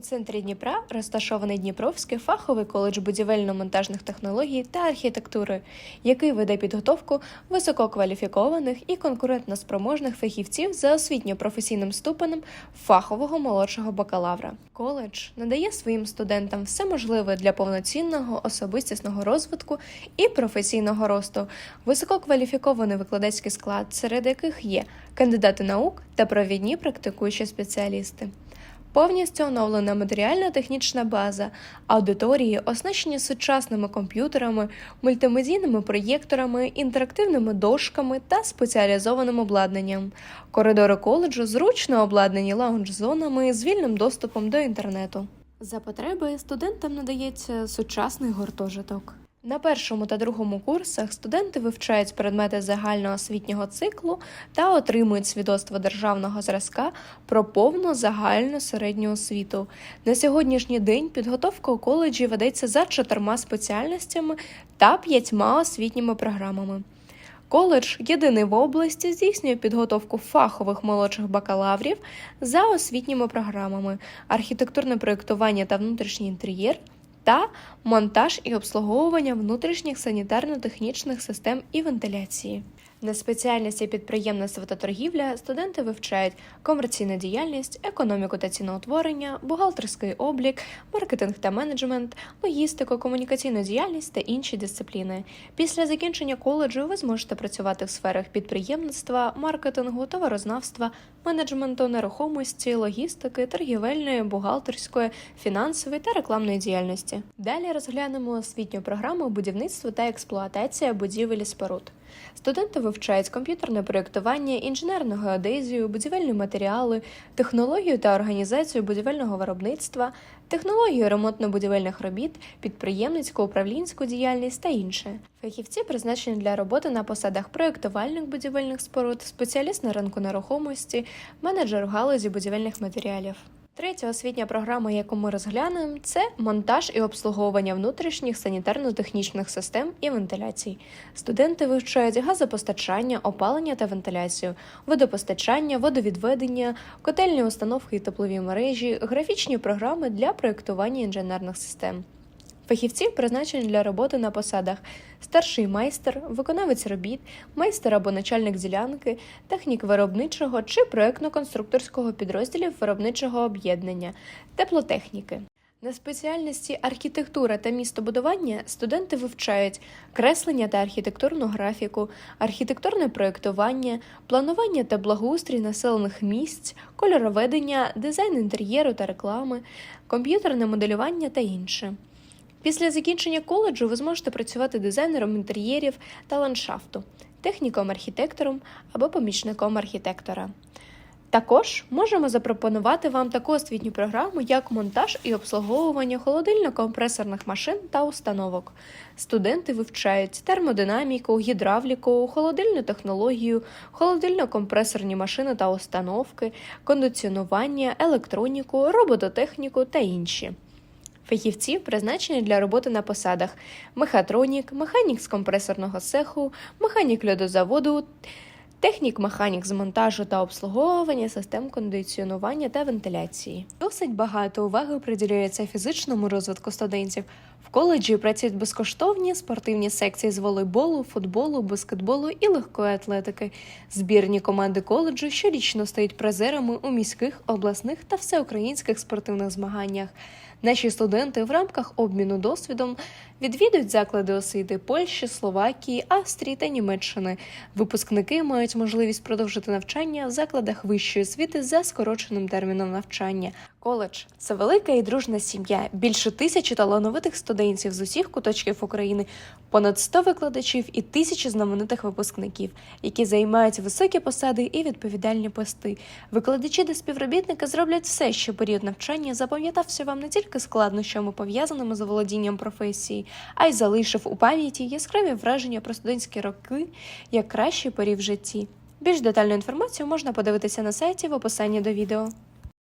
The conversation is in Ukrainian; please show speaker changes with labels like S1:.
S1: У центрі Дніпра розташований Дніпровський фаховий коледж будівельно-монтажних технологій та архітектури, який веде підготовку висококваліфікованих і конкурентноспроможних фахівців за освітньо-професійним ступенем фахового молодшого бакалавра. Коледж надає своїм студентам все можливе для повноцінного особистісного розвитку і професійного росту, висококваліфікований викладацький склад, серед яких є кандидати наук та провідні практикуючі спеціалісти. Повністю оновлена матеріально-технічна база, аудиторії оснащені сучасними комп'ютерами, мультимедійними проєкторами, інтерактивними дошками та спеціалізованим обладнанням. Коридори коледжу зручно обладнані лаунж-зонами з вільним доступом до інтернету. За потреби студентам надається сучасний гуртожиток. На першому та другому курсах студенти вивчають предмети загальноосвітнього циклу та отримують свідоцтво державного зразка про повну загальну середню освіту. На сьогоднішній день підготовка у коледжі ведеться за чотирма спеціальностями та п'ятьма освітніми програмами. Коледж єдиний в області здійснює підготовку фахових молодших бакалаврів за освітніми програмами, архітектурне проєктування та внутрішній інтер'єр та монтаж і обслуговування внутрішніх санітарно-технічних систем і вентиляції. На спеціальності підприємництво та торгівля студенти вивчають комерційну діяльність, економіку та ціноутворення, бухгалтерський облік, маркетинг та менеджмент, логістику, комунікаційну діяльність та інші дисципліни. Після закінчення коледжу ви зможете працювати в сферах підприємництва, маркетингу, товарознавства, менеджменту нерухомості, логістики, торгівельної, бухгалтерської, фінансової та рекламної діяльності. Далі розглянемо освітню програму будівництво та експлуатація будівель споруд. Студенти вивчають комп'ютерне проєктування, інженерну геодезію, будівельні матеріали, технологію та організацію будівельного виробництва, технологію ремонтно-будівельних робіт, підприємницьку управлінську діяльність та інше. Фахівці призначені для роботи на посадах проєктувальник будівельних споруд, спеціаліст на ринку нерухомості, менеджер в галузі будівельних матеріалів. Третя освітня програма, яку ми розглянемо, це монтаж і обслуговування внутрішніх санітарно-технічних систем і вентиляцій. Студенти вивчають газопостачання, опалення та вентиляцію, водопостачання, водовідведення, котельні установки і теплові мережі, графічні програми для проєктування інженерних систем. Фахівці призначені для роботи на посадах старший майстер, виконавець робіт, майстер або начальник ділянки, технік виробничого чи проєктно-конструкторського підрозділів виробничого об'єднання, теплотехніки. На спеціальності архітектура та містобудування студенти вивчають креслення та архітектурну графіку, архітектурне проєктування, планування та благоустрій населених місць, кольороведення, дизайн інтер'єру та реклами, комп'ютерне моделювання та інше. Після закінчення коледжу ви зможете працювати дизайнером інтер'єрів та ландшафту, техніком-архітектором або помічником архітектора. Також можемо запропонувати вам таку освітню програму, як монтаж і обслуговування холодильно-компресорних машин та установок. Студенти вивчають термодинаміку, гідравліку, холодильну технологію, холодильно-компресорні машини та установки, кондиціонування, електроніку, робототехніку та інші. Фахівці призначені для роботи на посадах мехатронік, механік з компресорного цеху, механік льодозаводу, технік-механік з монтажу та обслуговування систем кондиціонування та вентиляції. Досить багато уваги приділяється фізичному розвитку студентів. В коледжі працюють безкоштовні спортивні секції з волейболу, футболу, баскетболу і легкої атлетики. Збірні команди коледжу щорічно стають призерами у міських, обласних та всеукраїнських спортивних змаганнях. Наші студенти в рамках обміну досвідом відвідують заклади освіти Польщі, Словакії, Австрії та Німеччини. Випускники мають можливість продовжити навчання в закладах вищої освіти за скороченим терміном навчання. Коледж це велика і дружна сім'я. Більше тисячі талановитих студентів з усіх куточків України, понад 100 викладачів і тисячі знаменитих випускників, які займають високі посади і відповідальні пости. Викладачі та співробітники зроблять все, щоб період навчання запам'ятався вам не тільки складнощами, пов'язаними з володінням професії, а й залишив у пам'яті яскраві враження про студентські роки як кращий порів в житті. Більш детальну інформацію можна подивитися на сайті в описанні до відео.